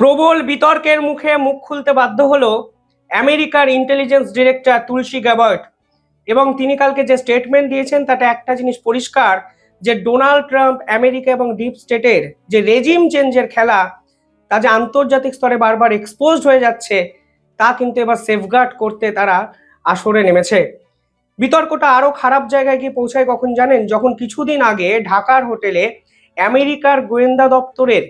প্রবল বিতর্কের মুখে মুখ খুলতে বাধ্য হলো আমেরিকার ইন্টেলিজেন্স ডিরেক্টর তুলসী গ্যাবার্ট এবং তিনি কালকে যে স্টেটমেন্ট দিয়েছেন, তাতে একটা জিনিস পরিষ্কার, যে ডোনাল্ড ট্রাম্প আমেরিকা এবং ডিপ স্টেটের যে রেজিম চেঞ্জের খেলা, তা যে আন্তর্জাতিক স্তরে বারবার এক্সপোজড হয়ে যাচ্ছে, তা কিন্তু এবার সেফগার্ড করতে তারা আসরে নেমেছে। বিতর্কটা আরও খারাপ জায়গায় গিয়ে পৌঁছায় কখন জানেন? যখন কিছুদিন আগে ঢাকার হোটেলে আমেরিকার গোয়েন্দা দপ্তরের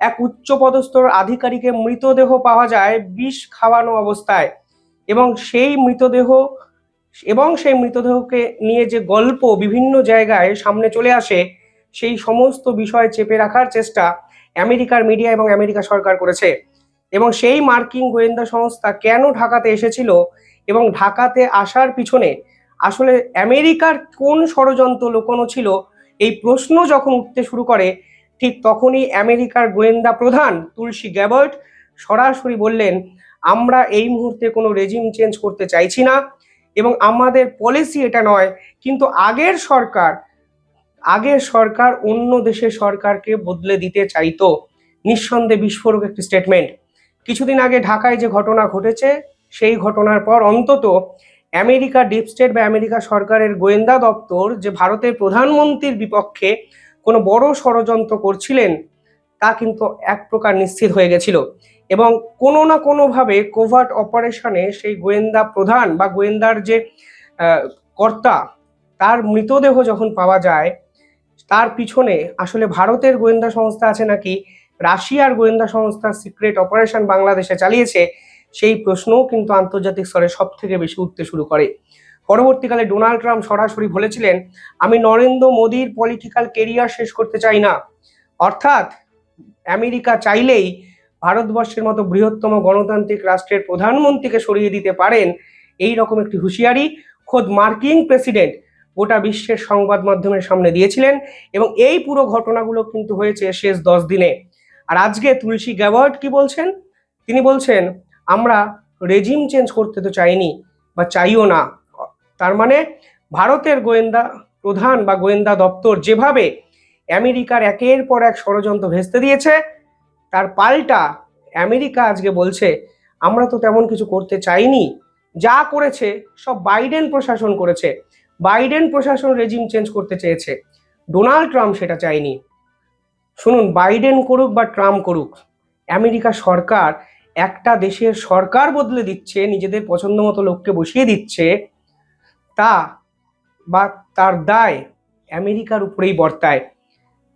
এক উচ্চপদস্থ আধিকারিকের মৃতদেহ পাওয়া যায় বিষ খাওয়ানো অবস্থায়। এবং সেই মৃতদেহ, এবং সেই মৃতদেহকে নিয়ে যে গল্প বিভিন্ন জায়গায় সামনে চলে আসে, সেই সমস্ত বিষয় চেপে রাখার চেষ্টা আমেরিকার মিডিয়া এবং আমেরিকা সরকার করেছে। এবং সেই মার্কিন গোয়েন্দা সংস্থা কেন ঢাকাতে এসেছিল এবং ঢাকাতে আসার পিছনে আসলে আমেরিকার কোন ষড়যন্ত্র লুকোনো ছিল, এই প্রশ্ন যখন উঠতে শুরু করে ঠিক তখনই আমেরিকার গোয়েন্দা প্রধান তুলসী গ্যাবার্ট সরাসরি বললেন, আমরা এই মুহূর্তে কোনো রেজিম চেঞ্জ করতে চাইছি না এবং আমাদের পলিসি এটা নয়, কিন্তু আগের সরকার আগের সরকার অন্য দেশের সরকারকে বদলে দিতে চাইতো। নিঃসন্দেহে বিস্ফোরক একটি স্টেটমেন্ট কিছুদিন আগে ঢাকায় যে ঘটনা ঘটেছে, সেই ঘটনার পর অন্তত আমেরিকা ডিপ স্টেট বা আমেরিকা সরকারের গোয়েন্দা দপ্তর যে ভারতের প্রধানমন্ত্রীর বিপক্ষে কোনো বড় ষড়যন্ত্র করছিলেন, তা কিন্তু এক প্রকার নিশ্চিত হয়ে গেছিল। এবং কোনো না কোনোভাবে কোভার্ট অপারেশনে সেই গোয়েন্দা প্রধান বা গোয়েন্দার যে কর্তা, তার মৃতদেহ যখন পাওয়া যায়, তার পিছনে আসলে ভারতের গোয়েন্দা সংস্থা আছে নাকি, রাশিয়ার গোয়েন্দা সংস্থা সিক্রেট অপারেশন বাংলাদেশে চালিয়েছে, সেই প্রশ্নও কিন্তু আন্তর্জাতিক স্তরে সব থেকে বেশি উঠতে শুরু করে। পরবর্তীকালে ডোনাল্ড ট্রাম্প সরাসরি বলেছিলেন, আমি নরেন্দ্র মোদীর পলিটিক্যাল কেরিয়ার শেষ করতে চাই না। অর্থাৎ, আমেরিকা চাইলেই ভারতবর্ষের মতো বৃহত্তম গণতান্ত্রিক রাষ্ট্রের প্রধানমন্ত্রীকে সরিয়ে দিতে পারেন এই রকম একটি হুঁশিয়ারি খোদ মার্কিন প্রেসিডেন্ট গোটা বিশ্বের সংবাদ মাধ্যমের সামনে দিয়েছিলেন এবং এই পুরো ঘটনাগুলো কিন্তু হয়েছে শেষ দশ দিনে। আর আজকে তুলসী গ্যাওয়ার্ড কি বলছেন? তিনি বলছেন, আমরা রেজিম চেঞ্জ করতে তো চাইনি বা চাইও না। তার মানে ভারতের গোয়েন্দা প্রধান বা গোয়েন্দা দপ্তর যেভাবে আমেরিকার একের পর এক ষড়যন্ত্র ভেস্তে দিয়েছে, তার পাল্টা আমেরিকা আজকে বলছে, আমরা তো তেমন কিছু করতে চাইনি। যা করেছে, সব বাইডেন প্রশাসন করেছে। বাইডেন প্রশাসন রেজিম চেঞ্জ করতে চেয়েছে। ডোনাল্ড ট্রাম্প সেটা চায়নি। শুনুন, বাইডেন করুক বা ট্রাম্প করুক, আমেরিকা সরকার একটা দেশের সরকার বদলে দিচ্ছে, নিজেদের পছন্দ মতো লোককে বসিয়ে দিচ্ছে তা বা তার দায় আমেরিকার উপরেই বর্তায়।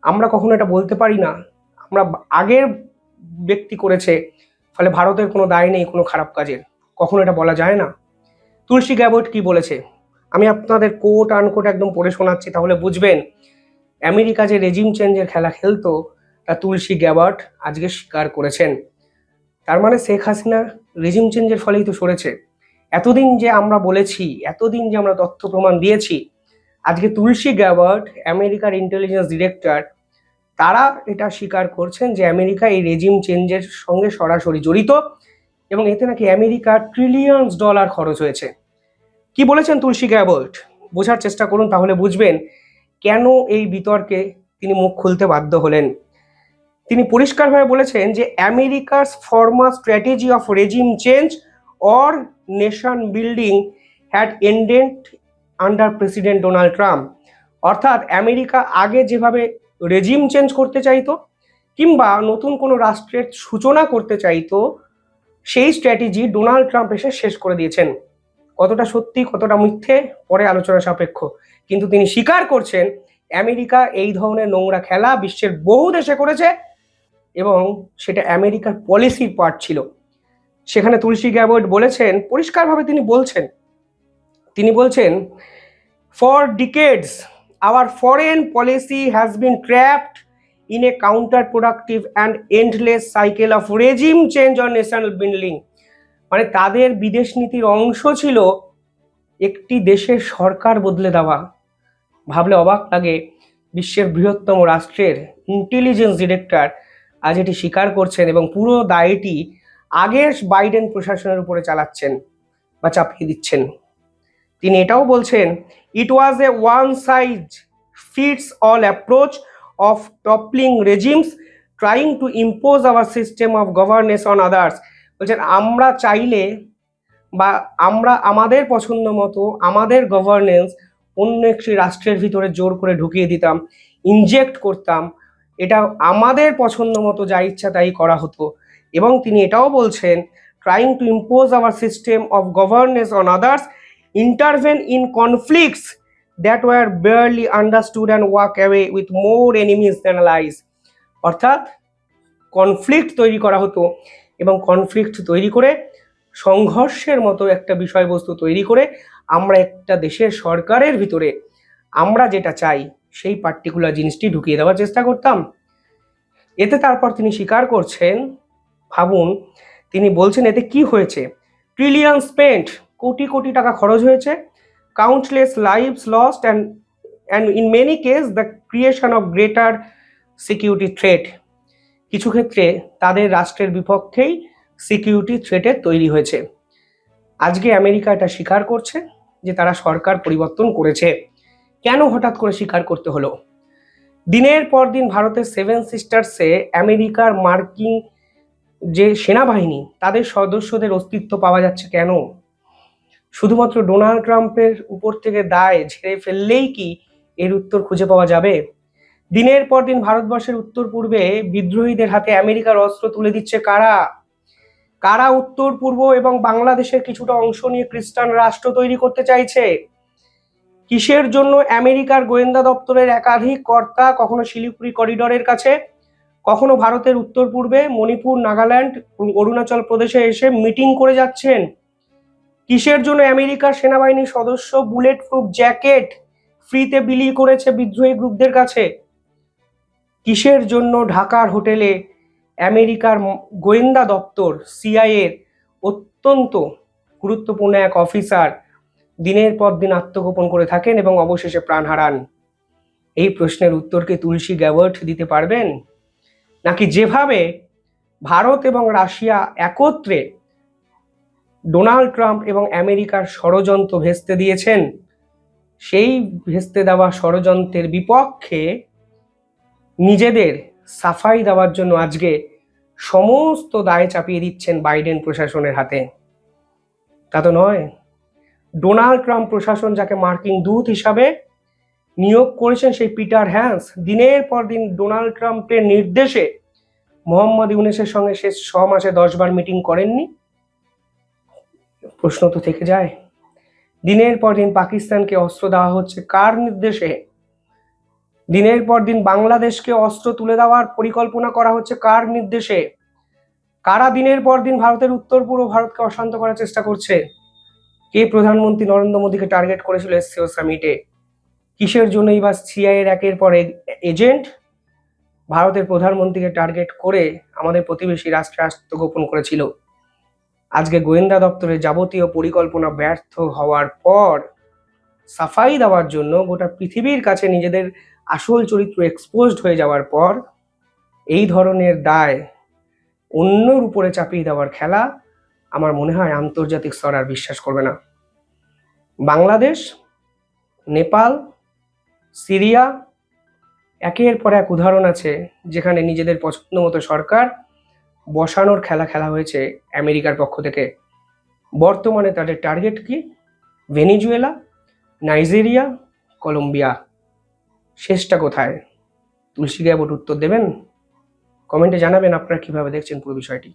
আমরা কখনো এটা বলতে পারি না। আমরা আগের ব্যক্তি করেছে, ফলে ভারতের কোনো দায় নেই কোনো খারাপ কাজের। কখনো এটা বলা যায় না। তুলসী গ্যাবট কি বলেছে? আমি আপনাদের কোট আনকোট একদম পড়ে শোনাচ্ছি, তাহলে বুঝবেন। আমেরিকা যে রেজিম চেঞ্জের খেলা খেলতো, তা তুলসী গ্যাবার্ট আজকে স্বীকার করেছেন। তার মানে শেখ হাসিনা রেজিম চেঞ্জের ফলেই তো সরেছে। এতদিন যে আমরা বলেছি, এতদিন যে আমরা তথ্য প্রমাণ দিয়েছি, আজকে তুলসী গ্যাবার্ট আমেরিকার ইন্টেলিজেন্স ডিরেক্টর তারা এটা স্বীকার করছেন যে আমেরিকা এই রেজিম চেঞ্জের সঙ্গে সরাসরি জড়িত এবং এতে নাকি আমেরিকা ট্রিলিয়ন্স ডলার খরচ হয়েছে। কি বলেছেন তুলসী গ্যাবার্ট বোঝার চেষ্টা করুন, তাহলে বুঝবেন কেন এই বিতর্কে তিনি মুখ খুলতে বাধ্য হলেন। তিনি পরিষ্কারভাবে বলেছেন যে আমেরিকার former strategy of regime change or nation building had ended under president Donald Trump অর্থাৎ আমেরিকা আগে যেভাবে রেজিম চেঞ্জ করতে চাইতো, কিংবা নতুন কোনো রাষ্ট্রের সূচনা করতে চাইতো, সেই স্ট্র্যাটেজি ডোনাল্ড ট্রাম্প এসে শেষ করে দিয়েছেন। কতটা সত্যি, কতটা মিথ্যে, পরে আলোচনা সাপেক্ষ। কিন্তু তিনি স্বীকার করছেন, আমেরিকা এই ধরনের নোংরা খেলা বিশ্বের বহু দেশে করেছে, এবং সেটা আমেরিকার পলিসির পার্ট ছিল। সেখানে তুলসী গ্যাবর্ড বলেছেন, পরিষ্কারভাবে তিনি বলছেন। তিনি বলছেন for decades our foreign policy has been trapped in a counter productive and endless cycle of regime change on national building মানে তাদের বিদেশ নীতির অংশ ছিল একটি দেশের সরকার বদলে দেওয়া। ভাবলে অবাক লাগে বিশ্বের বৃহত্তম রাষ্ট্রের ইন্টেলিজেন্স ডিরেক্টর আজ এটি স্বীকার করছেন এবং পুরো দায়টি আগের বাইডেন প্রশাসনের উপরে চালাচ্ছেন বা চাপিয়ে দিচ্ছেন। তিনি এটাও বলছেন it was a one size fits all approach of toppling regimes trying to impose our system of governance on others বলছেন, আমরা চাইলে বা আমরা, আমাদের পছন্দ মতো আমাদের গভর্নেন্স অন্য একটি রাষ্ট্রের ভিতরে জোর করে ঢুকিয়ে দিতাম ইনজেক্ট করতাম। এটা আমাদের পছন্দ মতো যা ইচ্ছা তাই করা হতো। এবং তিনি এটাও বলছেন trying to impose our system of governance on others intervene in conflicts that were barely understood and walk away with more enemies than অর্থাৎ কনফ্লিক্ট তৈরি করা হতো এবং কনফ্লিক্ট তৈরি করে, সংঘর্ষের মতো একটা বিষয়বস্তু তৈরি করে, আমরা একটা দেশের সরকারের ভিতরে আমরা যেটা চাই, সেই পার্টিকুলার জিনিসটি ঢুকিয়ে দেওয়ার চেষ্টা করতাম। এতে তারপর তিনি স্বীকার করছেন ভাবুন, তিনি বলছেন এতে কি হয়েছে? ট্রিলিয়ন স্পেন্ট কোটি কোটি টাকা খরচ হয়েছে। Countless lives lost and and in many case the creation of greater security threat কিছু ক্ষেত্রে তাদের রাষ্ট্রের বিপক্ষেই সিকিউরিটি থ্রেটের তৈরি হয়েছে। আজকে আমেরিকা এটা স্বীকার করছে যে তারা সরকার পরিবর্তন করেছে। কেন হঠাৎ করে স্বীকার করতে হলো? দিনের পর দিন ভারতের সেভেন সিস্টার্সে আমেরিকার মার্কিং যে সেনাবাহিনী, তাদের সদস্যদের অস্তিত্ব পাওয়া যাচ্ছে কেন? শুধুমাত্র ডোনাল্ড ট্রাম্পের উপর থেকে দায় ঝেড়ে ফেললেই কি এর উত্তর খুঁজে পাওয়া যাবে? দিনের পর দিন ভারতবর্ষের উত্তর পূর্বে বিদ্রোহীদের হাতে আমেরিকার অস্ত্র তুলে দিচ্ছে কারা? কারা উত্তর পূর্ব এবং বাংলাদেশের কিছুটা অংশ নিয়ে খ্রিস্টান রাষ্ট্র তৈরি করতে চাইছে? কিসের জন্য আমেরিকার গোয়েন্দা দপ্তরের একাধিক কর্তা কখনো শিলিগুড়ি করিডোরের কাছে কখনো ভারতের উত্তর পূর্বে মণিপুর, নাগাল্যান্ড, অরুণাচল প্রদেশে এসে মিটিং করে যাচ্ছেন? কিসের জন্য আমেরিকার সেনাবাহিনীর সদস্য বুলেট প্রুফ জ্যাকেট ফ্রিতে বিলি করেছে বিদ্রোহী গ্রুপদের কাছে? কিসের জন্য ঢাকার হোটেলে আমেরিকার গোয়েন্দা দপ্তর, সিআইএর অত্যন্ত গুরুত্বপূর্ণ এক অফিসার দিনের পর দিন আত্মগোপন করে থাকেন এবং অবশেষে প্রাণ হারান? এই প্রশ্নের উত্তরকে তুলসী গ্যাওয়ার্ট দিতে পারবেন? নাকি যেভাবে ভারত এবং রাশিয়া একত্রে ডোনাল্ড ট্রাম্প এবং আমেরিকার ষড়যন্ত্র ভেস্তে দিয়েছেন, সেই ভেস্তে দেওয়া ষড়যন্ত্রের বিপক্ষে নিজেদের সাফাই দেওয়ার জন্য আজকে সমস্ত দায় চাপিয়ে দিচ্ছেন বাইডেন প্রশাসনের হাতে। তা তো নয়। ডোনাল্ড ট্রাম্প প্রশাসন যাকে মার্কিন দূত হিসাবে নিয়োগ করেছেন সেই পিটার হ্যান্স। দিনের পর দিন ডোনাল্ড ট্রাম্পের নির্দেশে মোহাম্মদ ইউনেসের সঙ্গে শেষ ছ মাসে দশ বার মিটিং করেননি। প্রশ্ন তো থেকে যায়। দিনের পর দিন পাকিস্তানকে অস্ত্র দেওয়া হচ্ছে কার নির্দেশে? দিনের পর দিন বাংলাদেশকে অস্ত্র তুলে দেওয়ার পরিকল্পনা করা হচ্ছে কার নির্দেশে? কারা দিনের পর দিন ভারতের উত্তর পূর্ব ভারতকে অশান্ত করার চেষ্টা করছে? কে প্রধানমন্ত্রী নরেন্দ্র মোদীকে টার্গেট করেছিল এসসিও সামিটে? কিসের জন্যই বা সিআইয়ের একের পর এজেন্ট ভারতের প্রধানমন্ত্রীকে টার্গেট করে আমাদের প্রতিবেশী রাষ্ট্রে আত্মগোপন করেছিল। আজকে গোয়েন্দা দপ্তরের যাবতীয় পরিকল্পনা ব্যর্থ হওয়ার পর সাফাই দেওয়ার জন্য গোটা পৃথিবীর কাছে নিজেদের আসল চরিত্র এক্সপোজড হয়ে যাওয়ার পর এই ধরনের দায় অন্যর উপরে চাপিয়ে দেওয়ার খেলা আমার মনে হয় আন্তর্জাতিক স্তর আর বিশ্বাস করবে না। বাংলাদেশ, নেপাল সিরিয়া, একের পর এক উদাহরণ আছে যেখানে নিজেদের পছন্দ মতো সরকার বসানোর খেলা খেলা হয়েছে আমেরিকার পক্ষ থেকে। বর্তমানে তাদের টার্গেট কি? Venezuela, Nigeria, Colombia. শেষটা কোথায়? তুলসী গ্যাবট উত্তর দেবেন? কমেন্টে জানাবেন আপনারা কীভাবে দেখছেন পুরো বিষয়টি।